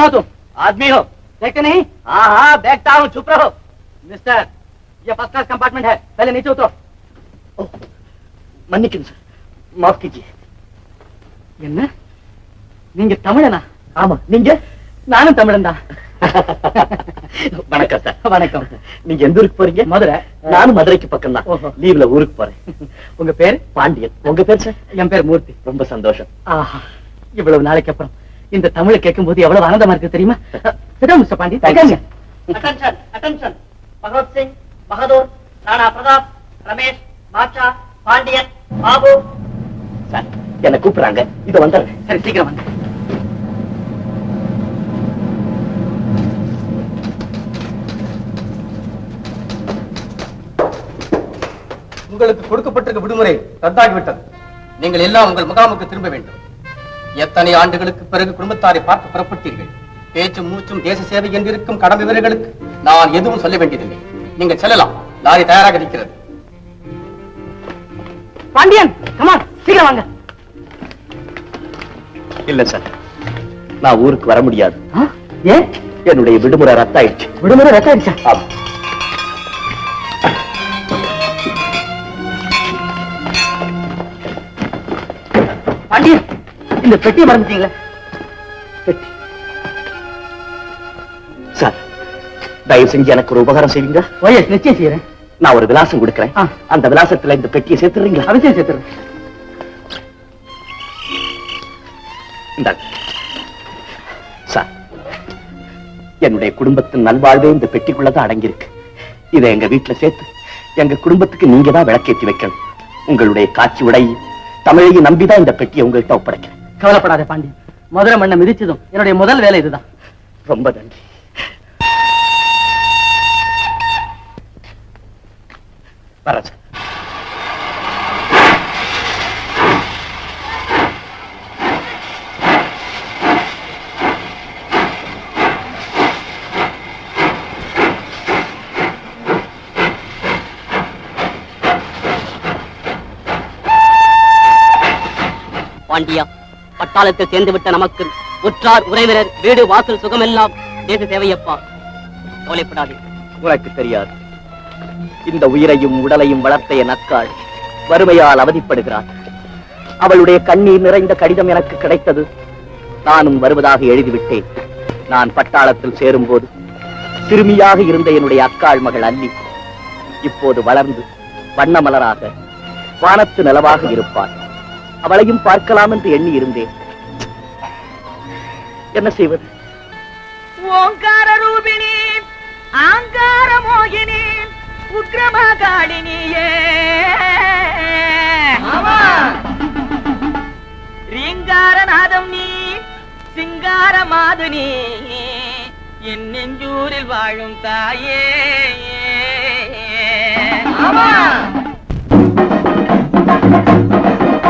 ए, कौन हो तुम आदमी हो देखते नहीं हाँ हाँ देखता हूँ चुप रहो मिस्टर ये फर्स्ट क्लास कंपार्टमेंट है पहले नीचे उतरो மன்னிக்கணும் சார் மாஃப் கீஜியே என்ன நீங்க தமிழனா ஆமா நீங்க நானும் தமிழன் தான் வணக்கம் சார் வணக்கம் நீங்க எந்த ஊருக்கு போறீங்க மதுரை நானும் மதுரைக்கு பக்கம் தான் லீவ்ல ஊருக்கு போறேன் உங்க பேர் பாண்டியன் உங்க பேர் சார் என் பேர் மூர்த்தி ரொம்ப சந்தோஷம் ஆஹா இவ்வளவு நாளைக்கு அப்புறம் இந்த தமிழை கேட்கும் போது எவ்வளவு ஆனந்தமா இருக்கு தெரியுமா? Mister Pandi attention attention Bhagwat Singh Bahadur Rana Pratap Ramesh Baasha Pandian Babu. Sir என்ன கூப்பிடுறாங்க. இத வந்துடுறேன். சரி சீக்கிரம் வந்து உங்களுக்கு கொடுக்கப்பட்டிருக்க விடுமுறை ரத்தாகிவிட்டது. நீங்கள் எல்லாம் உங்கள் முகாமுக்கு திரும்ப வேண்டும். எத்தனை ஆண்டுகளுக்கு பிறகு குடும்பத்தாரை பார்க்க புறப்பட்டீர்கள்? பேச்சும் மூச்சும் தேச சேவை என்றிருக்கும் கடமை வீரர்களுக்கு நான் எதுவும் சொல்ல வேண்டியதில்லை. நீங்கள் செல்லலாம். லாரி தயாராக இருக்கிறது பாண்டியன் கமான் சீக்கிரம் வாங்க. இல்ல சார். நான் ஊருக்கு வர முடியாது. ஏன்? என்னுடைய விடுமுறை ரத்தாயிடுச்சு. விடுமுறை ரத்த ஆமா. பாண்டியன் இந்த பெட்டியை மறந்துட்டீங்களே? பெட்டி. சார் தயவு செஞ்சு எனக்கு ஒரு உபகாரம் செய்வீங்க ஓஎஸ் நிச்சயம் செய்யறேன். நான் ஒரு விலாசம் கொடுக்கிறேன். அந்த விலாசத்துல இந்த பெட்டியை சேர்த்துறீங்களா அவசியம் சேர்த்துறேன் சார் என்னுடைய குடும்பத்தின் நல்வாழ்வே இந்த பெட்டிக்குள்ளதான் அடங்கியிருக்கு. இதை எங்க வீட்டுல சேர்த்து எங்க குடும்பத்துக்கு நீங்க தான் விளக்கேத்தி வைக்கணும். உங்களுடைய காட்சி உடையும் தமிழையும் நம்பிதான் இந்த பெட்டியை உங்கள்கிட்ட ஒப்படைக்கிறேன். கவலைப்படாத பாண்டியன் மதுரை மண்ணை மிதிச்சதும் என்னுடைய முதல் வேலை இதுதான். ரொம்ப நன்றி. வரேன் பாண்டியா பட்டாளத்தில் சேர்ந்து விட்ட நமக்கு உற்றார் உறவினர் வீடு வாசல் சுகமெல்லாம் தேச சேவையப்பா. கவலைப்படாதே. உனக்கு தெரியாது. இந்த உயிரையும் உடலையும் வளர்த்த என் அக்காள் வறுமையால் அவதிப்படுகிறாள். அவளுடைய கண்ணீர் நிறைந்த கடிதம் எனக்கு கிடைத்தது. நானும் வருவதாக எழுதிவிட்டேன். நான் பட்டாளத்தில் சேரும்போது சிறுமியாக இருந்த என்னுடைய அக்காள் மகள் அல்லி இப்போது வளர்ந்து வண்ணமலராக வானத்து நிலவாக இருப்பாள். அவளையும் பார்க்கலாம் என்று எண்ணி இருந்தேன். என்ன செய்வது? ஓங்கார ரூபிணி ஆங்கார மோகினி உக்ரமகாளினியே ரீங்காரநாதம் நீ சிங்கார மாதுனி என் நெஞ்சூரில் வாழும் தாயே. அம்பிகையே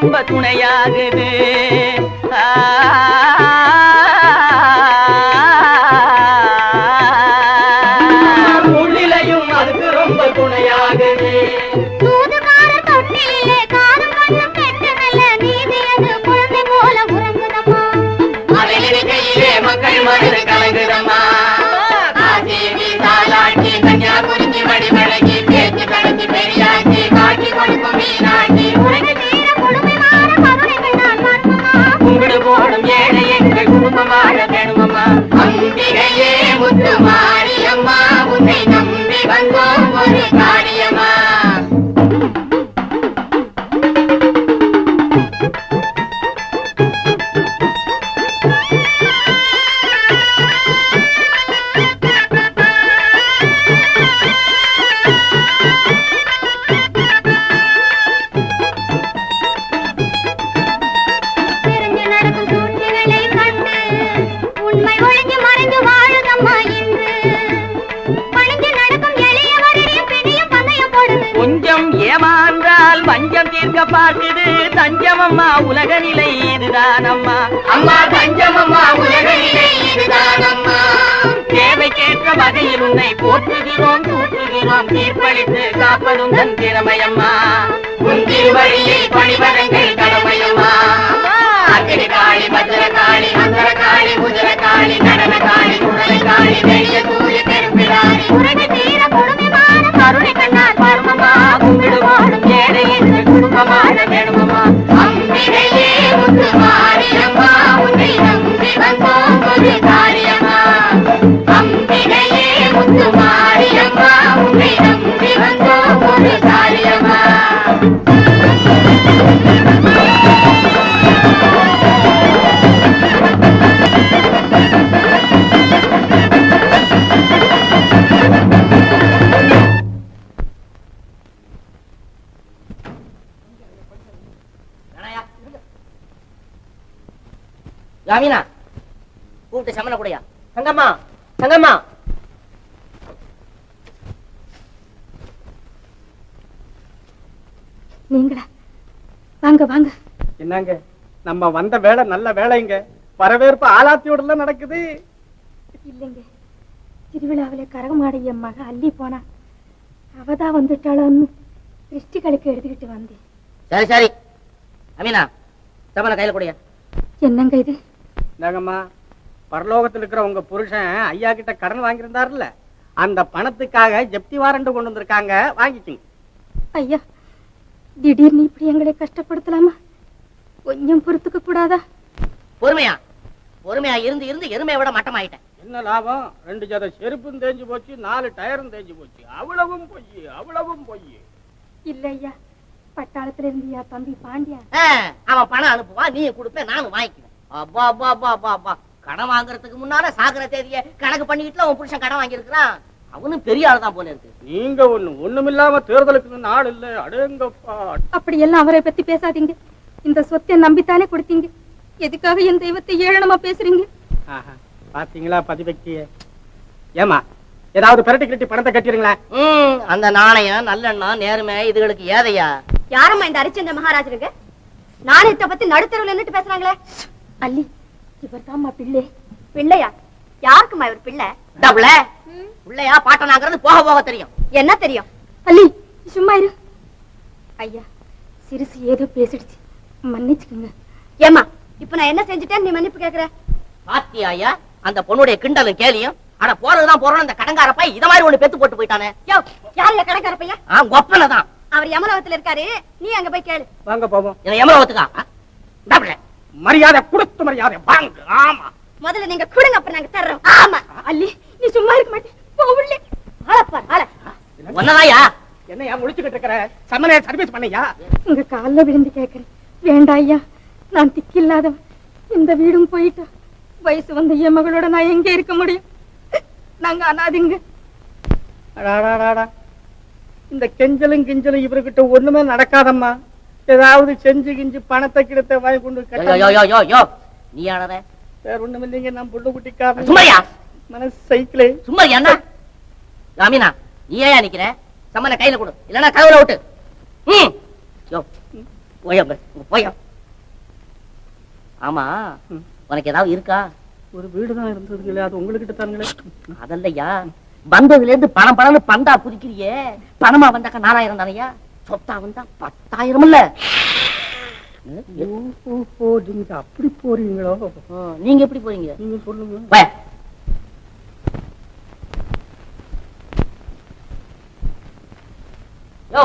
ரொம்ப துணையாகுது. தஞ்சம் அம்மா உலக நிலை இதுதானம்மா. அம்மா தஞ்சம் அம்மா உலக நிலை இதுதானம்மா. தேவைக்கேற்ற வகையில் உன்னை போற்றுகிறோம் தூற்றுகிறோம். தீர்ப்பளித்து காப்பதும் தன் திறமையம்மா. உன் திருவழியை பணிவதங்கள் கடமையம்மா அக்கினி காளி பத்திர காளி மந்திர காளி உதிர காளி நடன காளி குடலை காளி வெளிய தூய பெரும்பிடாரி உனக்கு தீர கொடுமையான கருணை கண்ணால் பார்மமா கும்பிடு வாழும் ஏழை என்று குடும்பமான வேணுமம்மா அம்பிகையே முத்து மாரியம்மா உன்னை நம்பி அம்பிகையே முத்து மாரியம்மா உன்னை நம்பி யாமினா கூப்பிட்டு சமண கூடயா? தங்கம்மா தங்கம்மா. நீங்களா? வாங்க வாங்க. என்னங்க? நம்ம வந்த வேலை நல்ல வேலைங்க வரவேற்பு ஆலாத்தியோட நடக்குது. இல்லைங்க. திருவிழாவில கரகமாடைய என் மக அள்ளி போனா அவதான் வந்துட்டாளோன்னு திருஷ்டி கழிக்க எடுத்துக்கிட்டு வந்தேன். சரி சரி. அமீனா சமண கையில கூடயா? என்னங்க இது? என்னங்கம்மா பரலோகத்தில் இருக்கிற உங்க புருஷன் ஐயா கிட்ட கடன் வாங்கியிருந்தாருல்ல அந்த பணத்துக்காக ஜப்தி வாரண்ட் கொண்டு வந்திருக்காங்க வாங்கிக்கிங்க. ஐயா திடீர்னு இப்படி எங்களை கஷ்டப்படுத்தலாமா? கொஞ்சம் பொறுத்துக்க கூடாதா? பொறுமையா? பொறுமையா இருந்து இருந்து எருமையை விட மட்டமாயிட்டேன். என்ன லாபம்? ரெண்டு ஜத செருப்பும் தேஞ்சு போச்சு நாலு டயரும் தேஞ்சு போச்சு. அவ்வளவும் பொய் அவ்வளவும் பொய் இல்ல ஐயா பட்டாளத்துல இருந்தியா தம்பி பாண்டியா? அவன் பணம் அனுப்புவான் நீ கொடுப்பேன் நானும் வாங்கிக்குவேன். அப்பா அப்பா அப்பா அப்பா அப்பா. கடன் வாங்குறதுக்கு முன்னால சாகுற தேதிய கணக்கு பண்ணிக்கிட்டுல உன் புருஷன் கடன் வாங்கியிருக்கிறான். அவனும் பெரிய ஆள் தான் போல இருக்கு. நீங்க ஒண்ணு ஒண்ணுமில்லாம தேர்தலுக்கு ஆள் இல்ல. அடேங்கப்பா. அப்படி எல்லாம் அவரை பத்தி பேசாதீங்க. இந்த சொத்தை நம்பித்தானே கொடுத்தீங்க. எதுக்காக என் தெய்வத்தை ஏளனமா பேசுறீங்க? ஆஹா, பாத்தீங்களா பதிவக்திய ஏமா ஏதாவது பிரட்டி கிரட்டி பணத்தை கட்டிடுங்களா ம், அந்த நாணயம் நல்லெண்ணம் நேர்மை இதுகளுக்கு ஏதையா? யாரம்மா இந்த அரிச்சந்திர மகாராஜருக்கு நாணயத்தை பத்தி நடுத்தருவில் நின்னுட்டு பேசுறாங்களே. அல்லி இவர் தாம்மா பிள்ளை. பிள்ளையா? யாருக்குமா இவர் பிள்ளை? டபுள பிள்ளையா பாட்டனாங்கிறது போக போக தெரியும். என்ன தெரியும்? அல்லி சும்மா இரு. ஐயா சிறுசு ஏதோ பேசிடுச்சு. மன்னிச்சுக்கோங்க. ஏமா இப்ப நான் என்ன செஞ்சுட்டேன் நீ மன்னிப்பு கேக்குற? பாத்தியா ஐயா அந்த பொண்ணுடைய கிண்டலும் கேலியும் ஆனா போறதுதான் போறோம் இந்த கடங்கார பை இத மாதிரி ஒண்ணு பெத்து போட்டு போயிட்டானே. யார் கணக்கார பையா ஆ கொப்பனை தான் அவர் யமலோகத்துல இருக்காரு. நீ அங்க போய் கேளு. வாங்க போவோம். என்ன எமரவத்துக்கா டபுள மரியாதை கொடுத்து மரியாதை வாங்க. ஆமா. முதல்ல நீங்க கொடுங்க அப்புறம் நாங்க தர்றோம். ஆமா. அல்லி நீ சும்மா இருக்க மாட்டே. போ உள்ளே. ஆளப்பார் ஆள ஒன்னதாயா? என்னையா முடிச்சுக்கிட்டு இருக்கிற? சமனைய சர்வீஸ் பண்ணியா? உங்க கால்ல விழுந்து கேக்குறேன். வேண்டாம் ஐயா நான் திக்கில்லாதவன். இந்த வீடும் போயிட்டா. வயசு வந்த என் மகளோட நான் எங்க இருக்க முடியும்? நாங்க அனாதிங்க. இந்த கெஞ்சலும் கிஞ்சலும் இவர்கிட்ட ஒண்ணுமே நடக்காதம்மா. ஏதாவது செஞ்சு கிஞ்சு பணத்தை கிடத்த வாங்கி கொண்டு நீ ஆனத வேற ஒண்ணும் இல்லைங்க நான் புள்ள குட்டிக்காரன். சும்மாரியா மனசு சைக்கிளே சும்மா என்ன? ராமினா நீ ஏன் நிக்கிற? சம்மனை கையில கொடு. இல்லன்னா கதவுல விட்டு ம். யோ போயா போயா ஆமா. உனக்கு ஏதாவது இருக்கா? ஒரு வீடு தான் இருந்ததுங்களே அது உங்ககிட்ட தானுங்களே. அதல்லையா? வந்ததுல இருந்து பணம் பணம்னு பந்தா புதிக்கிறியே பணமா வந்தாக்கா நாலாயிரம் தானையா? சொத்தா வந்தா பத்தாயிரம் இல்ல ஓஹோ நீங்க அப்படி போறீங்களோ நீங்க எப்படி போறீங்க நீங்க சொல்லுங்க வா. யோ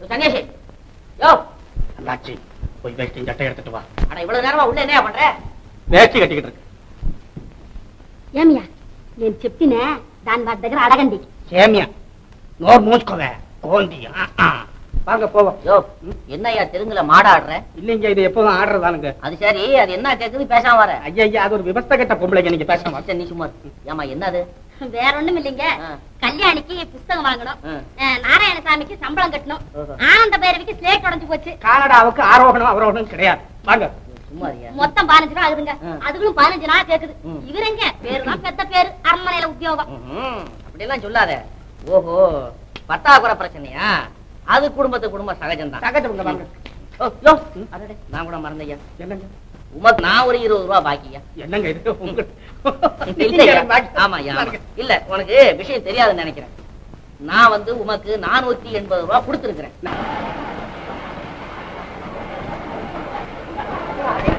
யோ, சன்னியாசி யோ அண்ணாச்சி போய் வேஷ்டி சட்டை எடுத்துட்டு வா அட இவ்வளவு நேரமா உள்ள என்ன பண்ற வேஷ்டி கட்டிக்கிட்டு இருக்கு ఏమియా నేను చెప్పినే దాని వారి దగ్గర అడగండి சேமியா நோர் மூச்சுக்கோவே கோந்தி ஆ, ஆ. வாங்க போவோம். யோ என்னய்யா தெலுங்குல மாடாடுற இல்லைங்க இது எப்போதும் ஆடுறதானுங்க. அது சரி அது என்ன கேக்குது? பேசாம வர. ஐயா ஐயா அது ஒரு விவஸ்த கட்ட பொம்பளைங்க நீங்க பேச மாட்டேன் சரி, நீ சும்மா. ஏம்மா என்னது? வேற ஒண்ணும் இல்லைங்க. கல்யாணிக்கு புஸ்தகம் வாங்கணும். நாராயணசாமிக்கு சம்பளம் கட்டணும். ஆனந்த பைரவிக்கு ஸ்லேட் உடைஞ்சு போச்சு. கானடாவுக்கு ஆரோகணம் அவரோகணம் கிடையாது. வாங்க. மொத்தம் பதினஞ்சு ரூபா ஆகுதுங்க. அதுகளும் பதினஞ்சு நாள் கேக்குது. இவருங்க பேருலாம் பெத்த பேரு. அரண்மனையில உத்தியோகம். ம்ஹும். அப்படியெல்லாம் சொல்லாத. ஓஹோ பத்தாக்குறை பிரச்சனையா? அது குடும்பத்து குடும்பம் சகஜம்தான். யோ, அடடே, நான் கூட மறந்தையா என்னங்க? உமக்கு நான் ஒரு இருபது ரூபா பாக்கியா? என்னங்க இது? ஆமா. இல்ல உனக்கு விஷயம் தெரியாதுன்னு நினைக்கிறேன். நான் வந்து உமக்கு நானூத்தி எண்பது ரூபா கொடுத்துருக்கிறேன். டாடி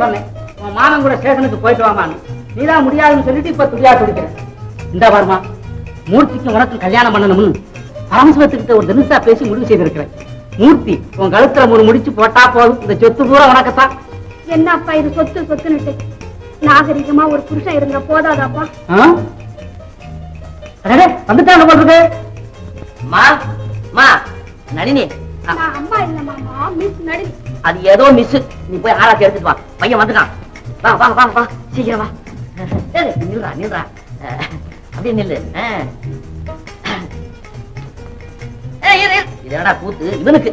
சொன்னேன். உன் மாமன் கூட ஸ்டேஷனுக்கு போயிட்டு வாமான்னு நீதான் முடியாதுன்னு சொல்லிட்டு இப்ப துடியா துடிக்கிறேன் இந்த பாருமா மூர்த்திக்கு உனக்கு கல்யாணம் பண்ணணும்னு பரமசிவத்துக்கிட்ட ஒரு தினசா பேசி முடிவு செய்திருக்கிறேன். மூர்த்தி உன் கழுத்துல மூணு முடிச்சு போட்டா போதும். இந்த சொத்து பூரா உனக்குத்தான். என்ன அப்பா இது சொத்து சொத்துன்னுட்டு? நாகரிகமா ஒரு புருஷன் இருந்த போதாதாப்பா? வந்துட்டாங்க இருக்கு மா மா நளினி. அம்மா இல்ல மாமா மிஸ் நடி. அது ஏதோ மிஸ் நீ போய் ஆராய்ச்சி எடுத்துட்டு வா. பையன் வந்துட்டான். வா வா வா வா. சீக்கிரம் வா. நில்றா நில்றா. அப்படியே நில்லு. அஹ். ஏய், இரு, இரு. இது என்னடா கூத்து இவனுக்கு.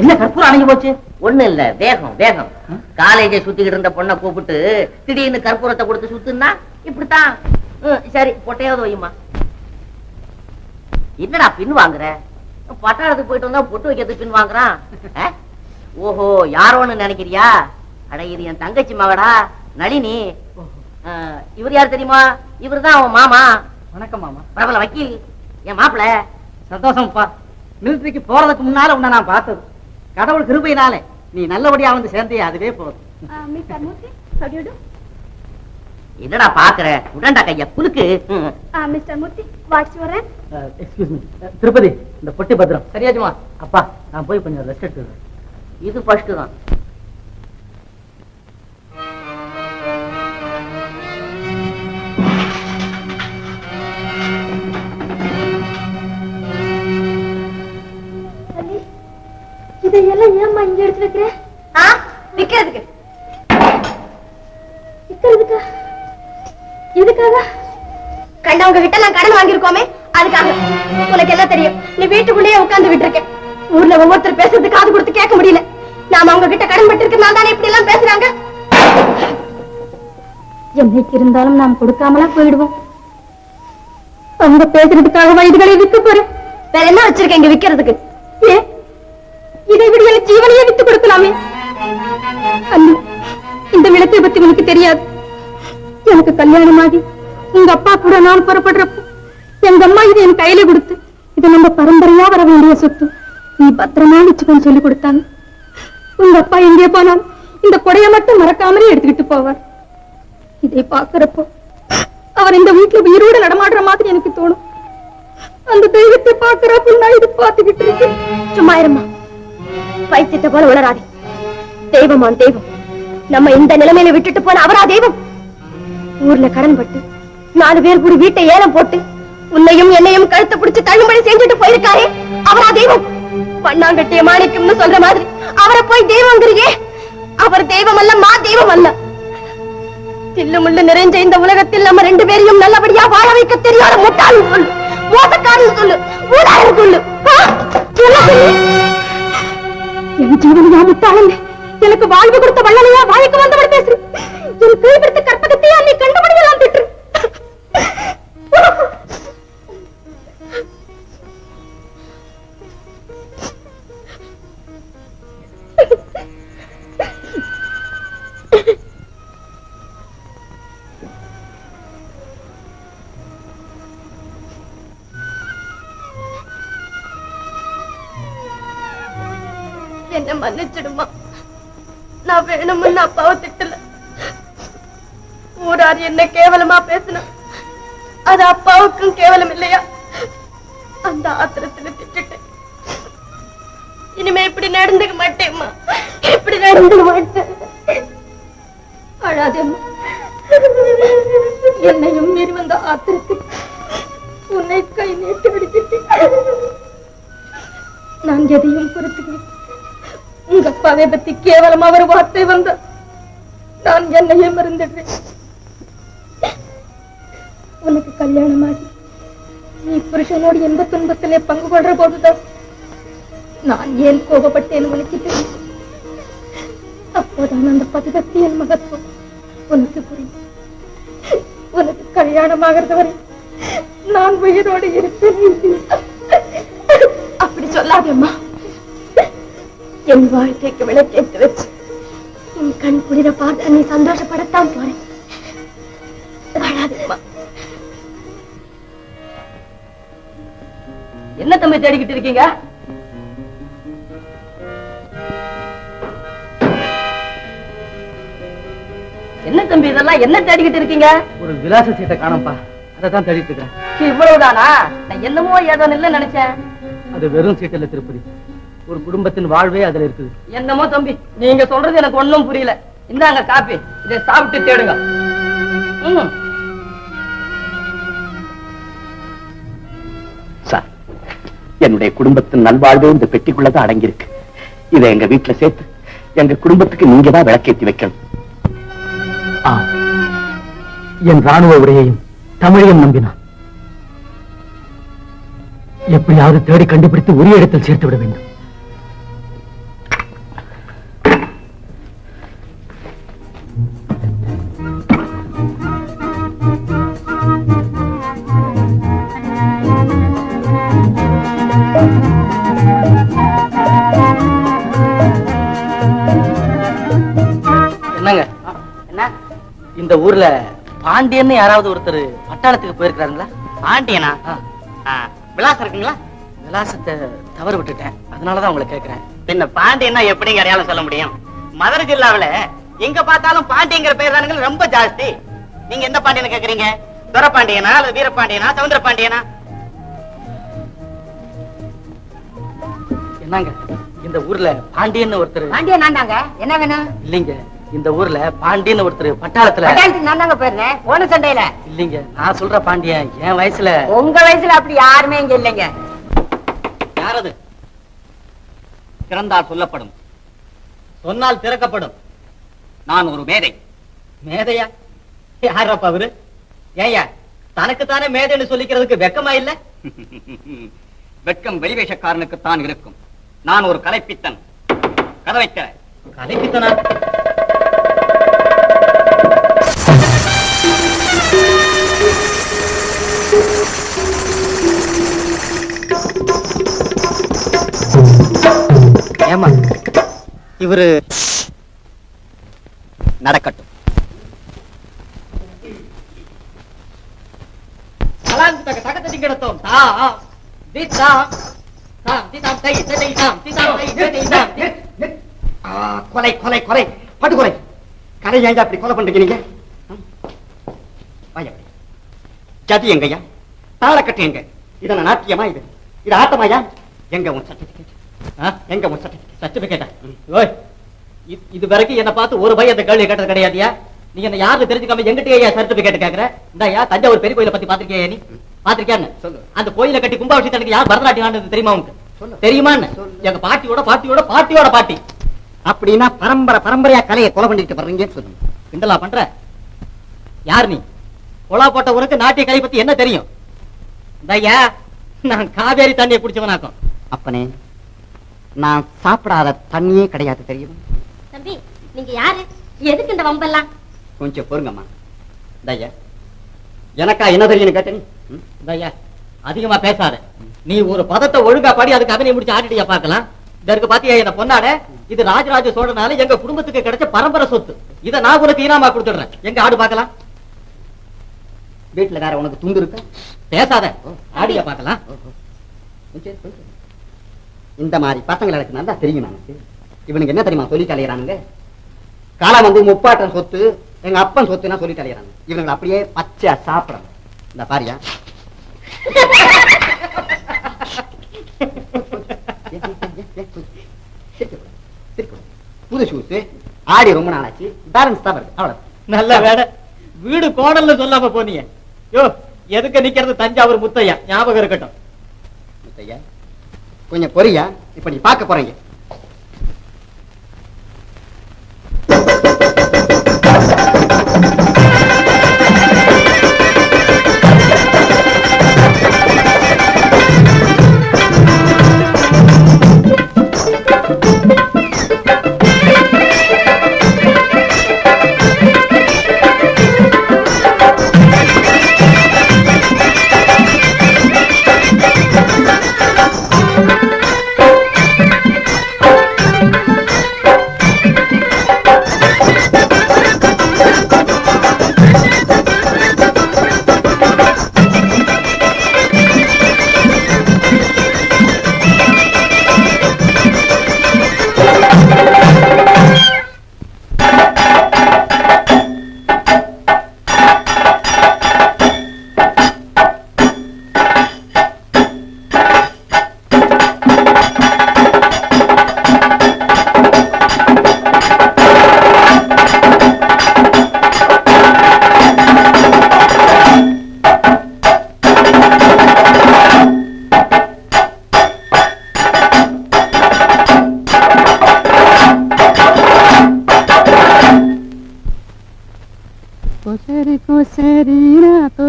என்ன கற்பூரம் அணைஞ்சு போச்சு? ஒண்ணு இல்ல வேகம் வேகம். காலேஜை சுத்திக்கிட்டு இருந்த பொண்ணை கூப்பிட்டு திடீர்னு கற்பூரத்தை கொடுத்து சுத்துனா இப்படித்தான். சரி பொட்டையாவது வையுமா என்னடா பின் வாங்குற? பட்டாளத்துக்கு போயிட்டு வந்தா பொட்டு வைக்கிறதுக்கு பின் வாங்குறான்? ஓஹோ யாரோன்னு நினைக்கிறியா? அட இது என் தங்கச்சி மகடா நளினி. இவர் யார் தெரியுமா? இவர்தான் அவன் மாமா. வணக்கம் மாமா. பிரபல வக்கீல். என் மாப்பிள? சந்தோஷம்ப்பா மிலிட்டரிக்கு போறதுக்கு முன்னால உன்னை நான் பார்த்தது. கடவுள் கிருபையினாலே நீ நல்லபடியா வந்து சேர்ந்தே அதுவே போதும். மிஸ்டர் மூர்த்தி சொல்லிவிடு என்னடா பாக்குற? உடன்டா கையா குலுக்கு. மிஸ்டர் மூர்த்தி வாட்ச் வரேன். எக்ஸ்கியூஸ் மீ திருப்பதி இந்த பொட்டி பத்திரம். சரியாச்சுமா அப்பா நான் போய் கொஞ்சம் ரெஸ்ட் எடுத்துக்கிறேன். இது ஃபர்ஸ்ட் தான். இதையெல்லாம் ஏம்மா இங்க எடுத்து வைக்கிற? விக்கிறதுக்கு விக்கிறதுக்கா எதுக்காக கண்டவங்க கிட்ட நான் கடன் வாங்கியிருக்கோமே அதுக்காக. உனக்கு என்ன தெரியும். நீ வீட்டுக்குள்ளேயே உட்கார்ந்து விட்டு ஊர்ல ஒவ்வொருத்தர் பேசுறது காது கொடுத்து கேட்க முடியல. நாம அவங்க கிட்ட கடன் பட்டிருக்கனால தானே இப்படி எல்லாம் பேசுறாங்க? என்னைக்கு இருந்தாலும் நாம் கொடுக்காமலாம் போயிடுவோம். அவங்க பேசுறதுக்காக வயதுகளை விற்க போறேன் வேற என்ன வச்சிருக்கேன் இங்க விக்கிறதுக்கு? ஏன் இதை விட எனக்கு ஜீவனையே வித்து கொடுக்கலாமே? அண்ணி இந்த விளக்கை பத்தி உனக்கு தெரியாது. எனக்கு கல்யாணம் ஆகி உங்க அப்பா கூட நான் புறப்படுறப்போ எங்க அம்மா இதை என் கையில கொடுத்து இது நம்ம பரம்பரையா வர வேண்டிய சொத்து நீ பத்திரமா வச்சுக்கோன்னு சொல்லி கொடுத்தாங்க. உங்க அப்பா எங்கே போனாலும் இந்த கொடையை மட்டும் மறக்காமலே எடுத்துக்கிட்டு போவார். இதை பாக்குறப்போ அவர் இந்த வீட்டுல உயிரோட நடமாடுற மாதிரி எனக்கு தோணும். அந்த தெய்வத்தை பாக்குறப்ப நான் இது பார்த்துக்கிட்டு இருக்கேன். சும்மா இருமா பைத்தியத்தை போல உளராதே தெய்வமான் தெய்வம். நம்ம இந்த நிலைமையில விட்டுட்டு போன அவரா தெய்வம்? ஊர்ல கடன் பட்டு நாலு பேர் கூடி வீட்டை ஏலம் போட்டு உன்னையும் என்னையும் கழுத்தை பிடிச்சு தள்ளுபடி செஞ்சுட்டு போயிருக்காரே. அவரா தெய்வம்? பண்ணாங்கட்டிய மாணிக்கம்னு சொல்ற மாதிரி அவரை போய் தெய்வங்கிறியே. அவர் தெய்வம் அல்ல மா தெய்வம் அல்ல தில்லு முள்ளு நிறைஞ்ச இந்த உலகத்தில் நம்ம ரெண்டு பேரையும் நல்லபடியா வாழ வைக்க தெரியாத முட்டாள் சொல்லு மோசக்காரன் சொல்லு ஊடாரம் சொல்லு. ஆ, என்ன சொல்லு? என் ஜீவனையா முட்டாளன் எனக்கு வாழ்வு கொடுத்த வள்ளலையா? வாழைக்கு வந்தவர் பேசு என் கீழ்பிடித்த கற்பகத்தையா நீ கண்டுபிடிக்கலாம் பெற்று என்ன மன்னிச்சிடுமா? நான் வேணும்னு அப்பா திட்டல என்ன கேவலமா பேசினா? அது அப்பாவுக்கும் கேவலம் இல்லையா? அந்த ஆத்திரத்துல திட்டுட்டேன். இனிமே இப்படி நடந்துக்க மாட்டேம்மா. இப்படி நடந்துக்க மாட்டேன். அழாதேம்மா. என்னையும் மீறி வந்த ஆத்திரத்தில் உன்னை கை நீட்டி விடுக்கிட்டேன் நான் எதையும் பொறுத்துக்கிறேன் உங்க அப்பாவை பத்தி கேவலமா ஒரு வார்த்தை வந்த நான் என்னையே மறந்துடுறேன் உனக்கு கல்யாணமாகி நீ புருஷனோடு எந்த துன்பத்திலே பங்கு கொள்ற போதுதான்? நான் ஏன் கோபப்பட்டேன் உனக்கு தெரியும்? அப்போதான் அந்த பதிபக்தியின் மகத்துவம். உனக்கு புரியும். உனக்கு கல்யாணம் ஆகிறது வரை நான் உயிரோடு இருப்பேன் அப்படி சொல்லாதேம்மா. என் வாழ்க்கைக்கு விளக்கேத்து வச்சு என் கண் குளிர பார்த்து நீ சந்தோஷப்படத்தான் போறேன். அழாதேம்மா. என்ன தம்பி தேடிக்கிட்டு இருக்கீங்க? என்ன தம்பி இதெல்லாம்? என்ன தேடிக்கிட்டு இருக்கீங்க? ஒரு விலாச சீட்டை காணப்பா அதை தான் தேடிட்டு இருக்கிறேன் இவ்வளவுதானா? நான் என்னமோ ஏதோ இல்ல நினைச்சேன். அது வெறும் சீட்டு இல்ல திருப்பதி. ஒரு குடும்பத்தின் வாழ்வே அதுல இருக்குது. என்னமோ தம்பி நீங்க சொல்றது எனக்கு ஒண்ணும் புரியல. இந்தாங்க காப்பி. இதை சாப்பிட்டு தேடுங்க. ம். என்னுடைய குடும்பத்தின் நல்வாழ்வே இந்த பெட்டிக்குள்ளதான் அடங்கியிருக்கு. இதை எங்க வீட்டுல சேர்த்து எங்க குடும்பத்துக்கு நீங்க தான் விளக்கேத்தி வைக்கணும். என் ராணுவ உரையையும் தமிழையும் நம்பினான். எப்படியாவது தேடி கண்டுபிடித்து உரிய இடத்தில் சேர்த்து விட வேண்டும். இந்த ஊர்ல பாண்டியன்னு யாராவது ஒருத்தர் பட்டாளத்துக்கு போயிருக்கிறாருங்களா? பாண்டியனா? விலாசம் இருக்குங்களா? விலாசத்தை தவறு விட்டுட்டேன். அதனாலதான் உங்களை கேக்குறேன். பின்ன பாண்டியன்னா எப்படிங்க அடையாளம் சொல்ல முடியும்? மதுரை ஜில்லாவுல எங்க பார்த்தாலும் பாண்டியங்கிற பேர் தானுங்க ரொம்ப ஜாஸ்தி. நீங்க எந்த பாண்டியனை கேக்குறீங்க? துரப்பாண்டியனா அல்லது வீரபாண்டியனா சவுந்தர பாண்டியனா என்னங்க இந்த ஊர்ல பாண்டியன்னு ஒருத்தர் பாண்டியன் நான்தாங்க. என்ன வேணும்? இல்லைங்க. இந்த ஊர்ல பாண்டியன்னு ஒருத்தர் பட்டாளத்துல நான் தாங்க போயிருந்தேன். போன சண்டையில. இல்லைங்க நான் சொல்ற பாண்டியன் என் வயசுல உங்க வயசுல அப்படி யாருமே இங்க இல்லைங்க. யாரது? திறந்தால் சொல்லப்படும். சொன்னால் திறக்கப்படும். நான் ஒரு மேதை. மேதையா? யாரப்பா அவரு? ஏயா தனக்குத்தானே மேதைன்னு சொல்லிக்கிறதுக்கு வெக்கமா இல்ல? வெட்கம் வெளிவேஷக்காரனுக்கு தான் இருக்கும். நான் ஒரு கலைப்பித்தன். கதவை திற கலைப்பித்தனா? ஏமா இவரு நடக்கட்டும். கொலை கொலை கொலை. படுகொலை. கரை ஏங்க அப்படி கொலை பண்றீங்க நீங்க? ஜதி எங்கய்யா? தாளக்கட்டு எங்க? இது நாட்டியமா இது? இது ஆட்டமாயா? எங்க உன் சர்டிபிகேட் எங்க உன் சர்டிபிகேட் சர்டிபிகேட்டா ஓய் இது- வரைக்கும் என்ன பார்த்து ஒரு பையன் அந்த கேள்வி கேட்டது கிடையாதுயா? நீ என்ன யாரு தெரிஞ்சுக்காம எங்கிட்டயே சர்டிபிகேட் கேக்குற? இந்தாயா தஞ்சாவூர் பெரிய கோயிலை பத்தி பாத்திருக்கியா நீ? பாத்திருக்கியான்னு சொல்லு. அந்த கோயிலை கட்டி கும்பாபிஷேகத்துக்கு யார் பரதநாட்டியம் ஆனது தெரியுமா உனக்கு? சொல்லு. தெரியுமான்னு? எங்க பாட்டியோட பாட்டியோட பாட்டியோட பாட்டி. அப்படின்னா பரம்பரை பரம்பரையா கலையை கொலை பண்ணிட்டு வர்றீங்கன்னு சொல்லுங்க கிண்டலா பண்ற? யார் நீ? கொலா போட்ட உனக்கு நாட்டிய கலை பத்தி என்ன தெரியும்? இந்தாயா நான் காவேரி தண்ணியை குடிச்சவனாக்கும். அப்பனே. நான் சாப்பிடாத தண்ணியே கிடையாது தெரியும்? தம்பி நீங்க யாரு? எதுக்கு இந்த வம்பெல்லாம்? கொஞ்சம் பொறுங்கம்மா. தய்யா எனக்கா என்ன தெரியும் கேட்ட நீ ம்? இந்தாயா அதிகமா பேசாத. நீ ஒரு பதத்தை ஒழுங்கா பாடி அதுக்கு அவனை முடிச்சு ஆடிட்டியா பார்க்கலாம். இதற்கு பாத்தியா என்ன பொண்ணாட இது ராஜராஜ சோழனால எங்க குடும்பத்துக்கு கிடைச்ச பரம்பரை சொத்து. இத நான் உனக்கு ஈனாமா கொடுத்துடுறேன். எங்க ஆடு பார்க்கலாம்? வீட்டுல வேற உனக்கு துண்டு இருக்கா? பேசாத. ஆடியா பார்க்கலாம். இந்த மாதிரி பசங்களை எனக்கு நல்லா தெரியும் எனக்கு? இவனுக்கு என்ன தெரியுமா சொல்லி தலையிறானுங்க காலம் வந்து முப்பாட்டம் சொத்து எங்க அப்பன் சொத்துனா சொல்லி தலையிறாங்க இவனுங்களை அப்படியே பச்சை சாப்பிடணும். இந்த பாரியா? புது ஷூஸ் ஆடி ரொம்ப நாளாச்சு. பேலன்ஸ் தான் வருது. அவ்வளவு நல்ல வேலை. வீடு கோடல்ல சொல்லாம போனீங்க. யோ எதுக்கு நிக்கிறது தஞ்சாவூர் முத்தையா? ஞாபகம் இருக்கட்டும். முத்தையா? கொஞ்சம் பொறியா இப்ப நீ பார்க்க போறீங்க. సరికు సరీనాతో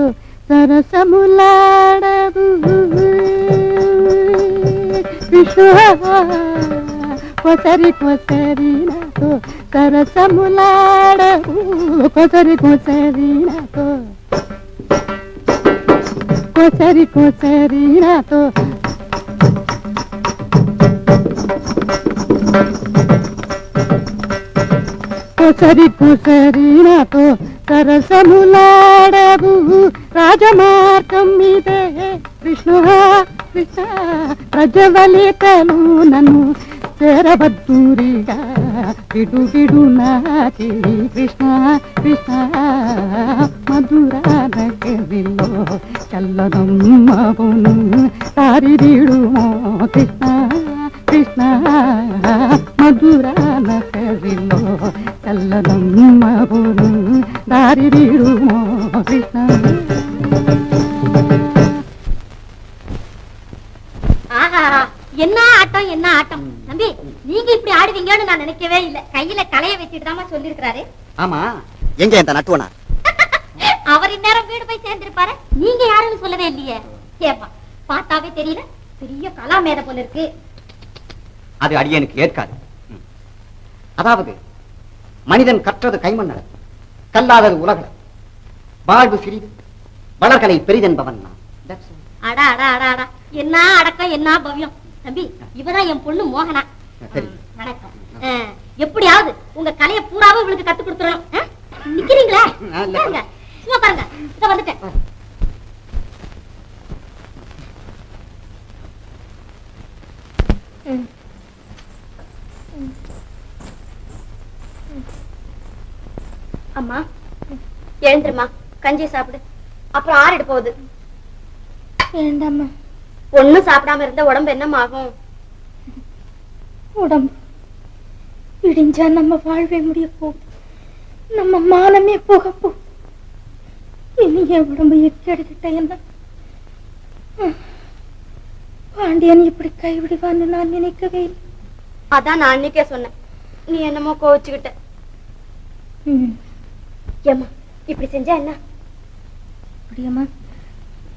సరసములాడదు. విష్ణు కొసరి కొసరీనాతో సరసములాడవు. కొసరి కొసరీనాతో కొసరి కొసరీనాతో కొసరి నాతో కరసములాడవు రాజమార్గం మీదే. కృష్ణ కృష్ణ ప్రజవలికలు నన్ను చేరబద్దూరిగా. విడు విడు నాకి కృష్ణ కృష్ణ మధుర నగరిలో చల్లదమ్మవును తారిడు కృష్ణ కృష్ణ మధుర నగరిలో చల్లదమ్మవును மாறிடுமோ என்ன ஆட்டம் என்ன ஆட்டம்? தம்பி நீங்க இப்படி ஆடுவீங்கன்னு நான் நினைக்கவே இல்ல. கையில கலைய வச்சுட்டு சொல்லிருக்கிறாரு சொல்லிருக்காரு ஆமா எங்க இந்த நட்டுவனா அவர் இந்நேரம் வீடு போய் சேர்ந்திருப்பாரு. நீங்க யாருன்னு சொல்லவே இல்லையே. கேப்பா பார்த்தாவே தெரியல? பெரிய கலா மேத போல இருக்கு. அது அடியனுக்கு ஏற்காது. அதாவது மனிதன் கற்றது கைமண் கல்லாதது உலகள வாழ்வு சிறிது. வளர்கலை பெரிதென்பவன் நான். என்ன அடக்கம் என்ன பவ்யம்? தம்பி இவதான் என் பொண்ணு மோகனா. வணக்கம். எப்படியாவது உங்க கலைய பூராவும் இவளுக்கு கத்து கொடுத்துறணும் ஆ? நிக்கிறீங்களா. பாருங்க சும்மா பாருங்க இதோ வந்துட்டேன். அம்மா எழுந்துருமா கஞ்சி சாப்பிடு. அப்புறம் ஆறிடு போகுது. ஒண்ணும் சாப்பிடாம இருந்தா உடம்பு என்னம்மா ஆகும் உடம்பு விடிஞ்சா நம்ம வாழ்வே முடிய போகுது. நம்ம மானமே போக போகுது. இனி என் உடம்பு எக்கெடுக்கிட்ட என்ன. பாண்டியன் இப்படி கைவிடுவான்னு நான் நினைக்கவே இல்லை. அதான் நான் அன்னைக்கே சொன்னேன். நீ என்னமோ கோவிச்சுக்கிட்ட. ம், ஏம்மா இப்படி செஞ்சா என்ன? அப்படியாம்மா.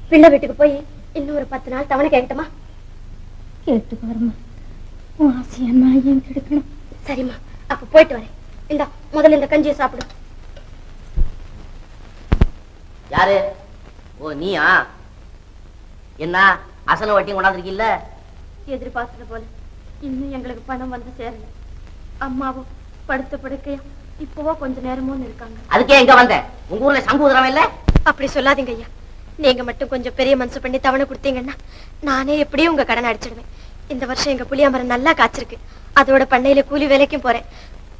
பிள்ளை வீட்டுக்கு போய் இன்னும் ஒரு பத்து நாள் தவணை கேட்கட்டுமா? கேட்டு பாருமா உன் ஆசையா நான் ஏன் கெடுக்கணும்? சரிம்மா அப்ப போயிட்டு வரேன். இந்தா முதல்ல இந்த கஞ்சியை சாப்பிடு. யாரு? ஓ நீயா? என்ன அசல வட்டியும் கொண்டாந்துருக்கீல்ல? எதிர்பார்த்தது போல இன்னும் எங்களுக்கு பணம் வந்து சேரல. அம்மாவும் படுத்த படுக்கையா இப்பவோ கொஞ்ச நேரமும் இருக்காங்க. அதுக்கே எங்க வந்த? உங்க ஊர்ல சங்கூதரம் இல்ல? அப்படி சொல்லாதீங்க ஐயா. நீங்க மட்டும் கொஞ்சம் பெரிய மனசு பண்ணி தவணை கொடுத்தீங்கன்னா நானே எப்படியும் உங்க கடன் அடிச்சிடுவேன். இந்த வருஷம் எங்க புளிய மரம் நல்லா காய்ச்சிருக்கு. அதோட பண்ணையில கூலி வேலைக்கும் போறேன்.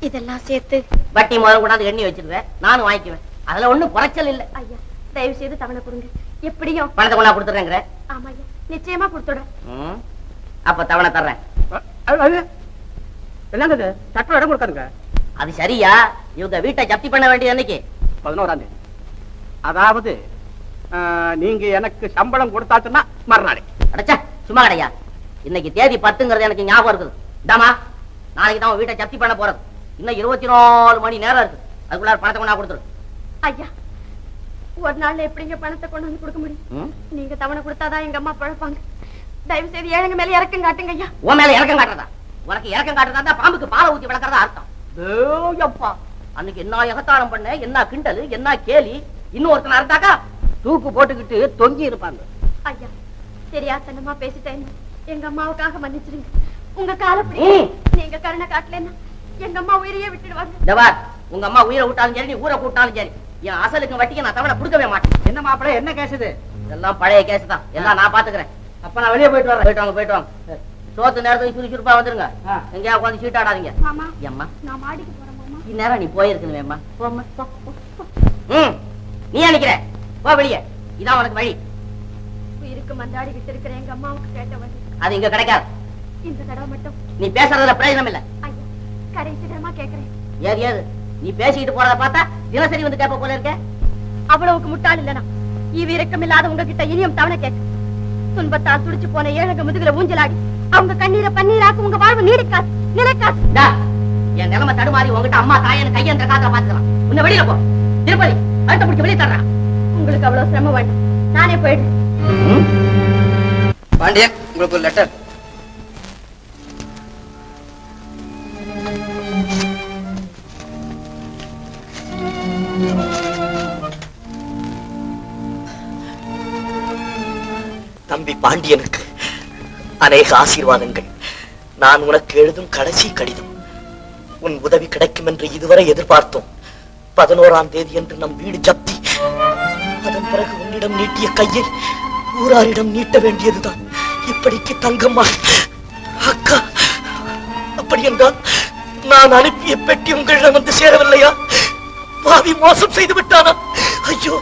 இதெல்லாம் சேர்த்து வட்டி முதல்ல கொண்டாந்து எண்ணி வச்சிருவேன். நானும் வாங்கிக்குவேன். அதுல ஒண்ணும் குறைச்சல் இல்ல. ஐயா தயவு செய்து தவணை கொடுங்க. எப்படியும் பணத்தை கொண்டா கொடுத்துறேங்கிற ஆமா ஐயா நிச்சயமா கொடுத்துடுறேன். அப்ப தவணை தர்றேன். என்னங்க சட்டம் இடம் கொடுக்காதுங்க. அது சரியா? இவங்க வீட்டை ஜப்தி பண்ண வேண்டியது அன்னைக்கு பதினோராம் தேதி. அதாவது ஆஹ், நீங்க எனக்கு சம்பளம் கொடுத்தாச்சுன்னா மறுநாளைக்கு அடைச்சா சும்மா கிடையா? இன்னைக்கு தேதி பத்துங்கிறது எனக்கு ஞாபகம் இருக்குது. இதாமா நாளைக்கு தான் உன் வீட்டை ஜப்தி பண்ண போறது. இன்னும் இருபத்தி நாலு மணி நேரம் இருக்கு. அதுக்குள்ளார பணத்தை கொண்டா கொடுத்துரு. ஐயா ஒரு நாள்ல எப்படிங்க பணத்தை கொண்டு வந்து கொடுக்க முடியும்? நீங்க தவணை கொடுத்தாதான் எங்க அம்மா பழப்பாங்க. தயவு செய்து ஏழைங்க மேல இறக்கம் காட்டுங்க ஐயா. உன் மேல இறக்கம் காட்டுறதா? உனக்கு இறக்கம் காட்டுறதா பாம்புக்கு பாலை ஊத்தி வளர்க்கறதா அர்த்தம். ஏய் அப்பா அன்னைக்கு என்ன எகத்தாளம் பண்ண என்ன கிண்டலு என்ன கேலி இன்னொருத்தனா இருந்தாக்கா தூக்கு போட்டுக்கிட்டு தொங்கி இருப்பாங்க. ஐயா தெரியாதனமா பேசிட்டேன். எங்க அம்மாவுக்காக மன்னிச்சிருங்க. உங்க காலப்படி. நீங்க கருணை காட்டலன்னா எங்க அம்மா உயிரையே விட்டுடுவாங்க. ஜவார் உங்க அம்மா உயிரை விட்டாலும் சரி நீ ஊரை கூட்டாலும் சரி என் அசலுக்கு வட்டிக்கு நான் தவணை கொடுக்கவே மாட்டேன். என்ன மாப்பிள்ளை என்ன கேஸ் இது? இதெல்லாம் பழைய கேஸ் தான். எல்லாம் நான் பாத்துக்கிறேன். அப்ப நான் வெளியே போயிட்டு வரேன். போயிட்டு வாங்க போயிட்டு வாங்க. சோத்து நேரத்துக்கு சுறுசுறுப்பா வந்துருங்க. எங்கேயா உட்காந்து சீட்டாடாதீங்க மாமா ஏம்மா? நான் மாடிக்கு போறேன் இந்நேரம் நீ போயிருக்கணுமேம்மா. போம்மா. ம் நீ நினைக்கிற போ வெளியே. இதான் உனக்கு வழி. உயிருக்கு மந்தாடிக்கிட்டு இருக்கிற எங்க அம்மாவுக்கு கேட்ட வழி. அது இங்க கிடைக்காது. இந்த தடவை மட்டும். நீ பேசுறதுல பிரயோஜனம் இல்ல. கடைசி தடமா கேக்குறேன். ஏது ஏது? நீ பேசிக்கிட்டு போறத பார்த்தா தினசரி வந்து கேட்ப போல இருக்க. அவ்வளவுக்கு முட்டாள் இல்லனா ஈவு இரக்கம் இல்லாத உங்ககிட்ட இனியும் தவணை கேட்க துன்பத்தால் துடிச்சு போன ஏழக முதுகுல ஊஞ்சலாடி. அவங்க கண்ணீரை பன்னீராக்கு உங்க வாழ்வு நீடிக்காது நிலைக்காது. என் நிலைமை தடுமாறி உங்ககிட்ட அம்மா தாயன்னு கையன்ற காதல பாத்துக்கலாம். உன்னை வெளியில போ. திருப்பதி அடுத்த பிடிச்சி வெளியே தர்றான் உங்களுக்கு அவ்வளவு சிரமம் வேண்டாம். நானே போயிடுறேன். பாண்டியன் உங்களுக்கு ஒரு லெட்டர் தம்பி பாண்டியனுக்கு அநேக ஆசீர்வாதங்கள். நான் உனக்கு எழுதும் கடைசி கடிதம். உன் உதவி கிடைக்கும் என்று இதுவரை எதிர்பார்த்தோம். பதினோராம் தேதி என்று நம் வீடு ஜப்தி. அதன் பிறகு உன்னிடம் நீட்டிய கையை ஊராரிடம் நீட்ட வேண்டியதுதான். இப்படிக்கு தங்கம்மா அக்கா அப்படி என்றால் நான் அனுப்பிய பெட்டி உங்களிடம் வந்து சேரவில்லையா? பாவி மோசம் செய்து விட்டானா? ஐயோ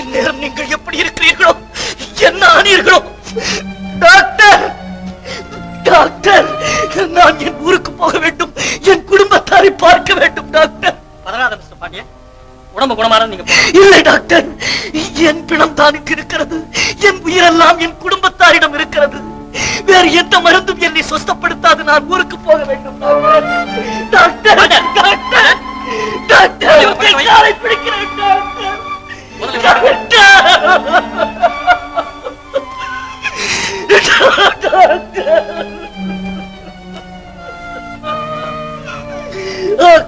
இந்நேரம் நீங்கள் எப்படி இருக்கிறீர்களோ? என்ன ஆனீர்களோ? டாக்டர்! டாக்டர். நான் என் ஊருக்கு போக வேண்டும். என் குடும்பத்தாரை பார்க்க வேண்டும் டாக்டர். பதறாத மிஸ்டர் பாண்டியன். உடம்பு குணமான நீங்க இல்லை டாக்டர். என் பிணம் தானுக்கு இருக்கிறது. என் உயிரெல்லாம் என் குடும்பத்தாரிடம் இருக்கிறது. வேறு எந்த மருந்தும் என்னை சொஸ்தப்படுத்தாது. நான் ஊருக்கு போக வேண்டும் டாக்டர். Doctor doctor. டாக்டர் பிடிக்கிறேன் டாக்டர். டாக்டர். 恶